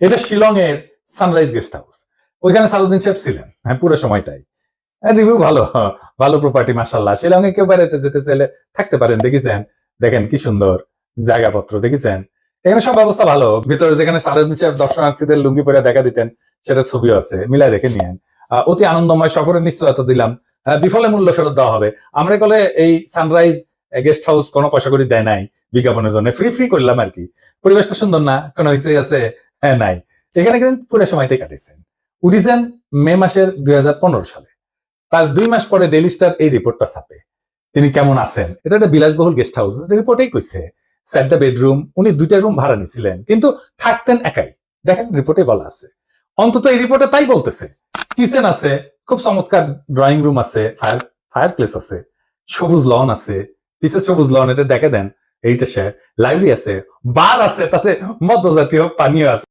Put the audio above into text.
এটা শিলং এর sunrise guest house ওইখানে সালুদ্দিন সাহেব ছিলেন হ্যাঁ পুরো সময়টাই। রিভিউ ভালো ভালো প্রপার্টি মার্শাল্লাহ শিলং এ কেউ বেড়াতে যেতে চাইলে থাকতে পারেন, দেখেছেন? দেখেন কি সুন্দর জায়গাপত্র, দেখেছেন? এখানে সব ব্যবস্থা ভালো। ভিতরে যেখানে সালুদ্দিন সাহেব দর্শনার্থীদের লুঙ্গি পরে দেখা দিতেন সেটা ছবিও আছে, মিলাই দেখে নিয়েন। অতি আনন্দময় সফরের নিশ্চয়তা দিলাম। বিফলে মূল্য ফেরত দেওয়া হবে। আমরা কলে এই সানরাইজ গেস্ট হাউস কোনো পয়সা করে দেয় নাই বিজ্ঞাপনের জন্য। ফ্রি ফ্রি করলাম আর কি। পরিবেশটা সুন্দর না? কোনো হয়েছে আছে? হ্যাঁ নাই। এখানে কিন্তু পুরো সময়টাই কাটিয়েছেন। উঠিছেন মে মাসের দুই হাজার পনেরো সালে। তার দুই মাস পরে ডেইলি স্টার এই রিপোর্টটা ছাপে। তিনি কেমন আছেন? এটা একটা বিলাসবহুল গেস্ট হাউস। রিপোর্টেই কইছে চারটা বেডরুম। উনি দুইটা রুম ভাড়া নিছিলেন, কিন্তু থাকতেন একাই। দেখেন, রিপোর্টে বলা আছে। অন্তত এই রিপোর্টে তাই বলতেছে। কিচেন আছে, খুব চমৎকার ড্রয়িং রুম আছে, ফায়ার ফায়ার প্লেস আছে, সবুজ লন আছে পিছে সবুজ লন, এটা দেখে দেন, এইটা সে, লাইব্রেরি আছে, বার আছে, তাতে মদ্য জাতীয় পানীয় আছে।